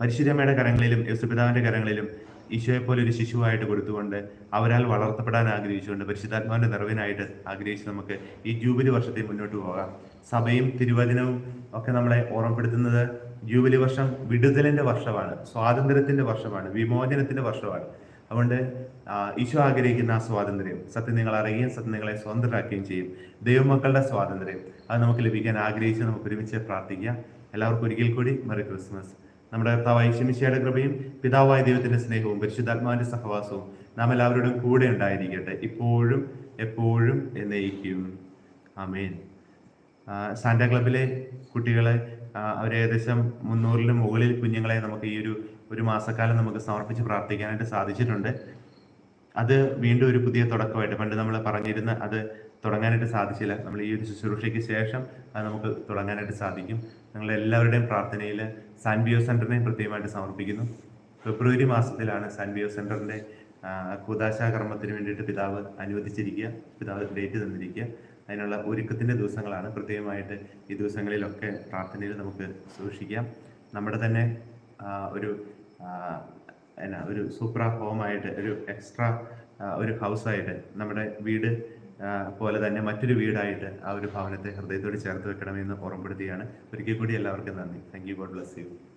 പരിശുദ്ധമ്മയുടെ കരങ്ങളിലും യേശുപിതാവിന്റെ കരങ്ങളിലും ഈശോയെ പോലെ ഒരു ശിശുവായിട്ട് കൊടുത്തുകൊണ്ട് അവരാൽ വളർത്തപ്പെടാൻ ആഗ്രഹിച്ചുകൊണ്ട് പരിശുദ്ധാത്മാവിന്റെ നിറവിനായിട്ട് ആഗ്രഹിച്ച് നമുക്ക് ഈ ജൂബിലി വർഷത്തെ മുന്നോട്ട് പോകാം. സഭയും തിരുവചനവും ഒക്കെ നമ്മളെ ഓർമ്മപ്പെടുത്തുന്നത് ജൂബിലി വർഷം വിടുതലിന്റെ വർഷമാണ് സ്വാതന്ത്ര്യത്തിന്റെ വർഷമാണ് വിമോചനത്തിന്റെ വർഷമാണ്. അതുകൊണ്ട് ഈശോ ആഗ്രഹിക്കുന്ന ആ സ്വാതന്ത്ര്യം സത്യം നിങ്ങൾ അറിയുകയും സത്യം നിങ്ങളെ സ്വതന്ത്രരാക്കുകയും ചെയ്യും. ദൈവമക്കളുടെ സ്വാതന്ത്ര്യം അത് നമുക്ക് ലഭിക്കാൻ ആഗ്രഹിച്ച് നമുക്ക് ഒരുമിച്ച് പ്രാർത്ഥിക്കാം. എല്ലാവർക്കും ഒരിക്കൽ കൂടി മെറി ക്രിസ്മസ്. നമ്മുടെ കർത്താവായ ശമിശയുടെ കൃപയും പിതാവായ ദൈവത്തിന്റെ സ്നേഹവും പരിശുദ്ധാത്മാവിന്റെ സഹവാസവും നാം എല്ലാവരോടും കൂടെ ഉണ്ടായിരിക്കട്ടെ. ഇപ്പോഴും എപ്പോഴും എന്നയിക്കും അമേൻ സാന്റാ ക്ലബിലെ കുട്ടികളെ അവർ ഏകദേശം മുന്നൂറിന് മുകളിൽ കുഞ്ഞുങ്ങളെ നമുക്ക് ഈ ഒരു ഒരു മാസക്കാലം നമുക്ക് സമർപ്പിച്ച് പ്രാർത്ഥിക്കാനായിട്ട് സാധിച്ചിട്ടുണ്ട്. അത് വീണ്ടും ഒരു പുതിയ തുടക്കമായിട്ട് പണ്ട് നമ്മൾ പറഞ്ഞിരുന്ന അത് തുടങ്ങാനായിട്ട് സാധിച്ചില്ല. നമ്മൾ ഈ ഒരു ശുശ്രൂഷയ്ക്ക് ശേഷം അത് നമുക്ക് തുടങ്ങാനായിട്ട് സാധിക്കും. നിങ്ങളുടെ എല്ലാവരുടെയും പ്രാർത്ഥനയിൽ സാൻബിയോ സെന്ററിനെയും പ്രത്യേകമായിട്ട് സമർപ്പിക്കുന്നു. ഫെബ്രുവരി മാസത്തിലാണ് സാൻബിയോ സെന്ററിന്റെ ആ, കൂതാശാ കർമ്മത്തിന് വേണ്ടിയിട്ട് പിതാവ് അനുവദിച്ചിരിക്കുക പിതാവ് ഡേറ്റ് തന്നിരിക്കുക. അതിനുള്ള ഒരുക്കത്തിന്റെ ദിവസങ്ങളാണ്. പ്രത്യേകമായിട്ട് ഈ ദിവസങ്ങളിലൊക്കെ പ്രാർത്ഥനയിൽ നമുക്ക് സൂക്ഷിക്കാം. നമ്മുടെ തന്നെ ഒരു എന്നാ ഒരു സൂപ്പർ ഹോമായിട്ട് ഒരു എക്സ്ട്രാ ഒരു ഹൗസായിട്ട് നമ്മുടെ വീട് പോലെ തന്നെ മറ്റൊരു വീടായിട്ട് ആ ഒരു ഭവനത്തെ ഹൃദയത്തോട് ചേർത്ത് വെക്കണമെന്ന് ഓർമ്മപ്പെടുത്തുകയാണ്. ഒരിക്കൽ കൂടി എല്ലാവർക്കും നന്ദി. Thank you God bless you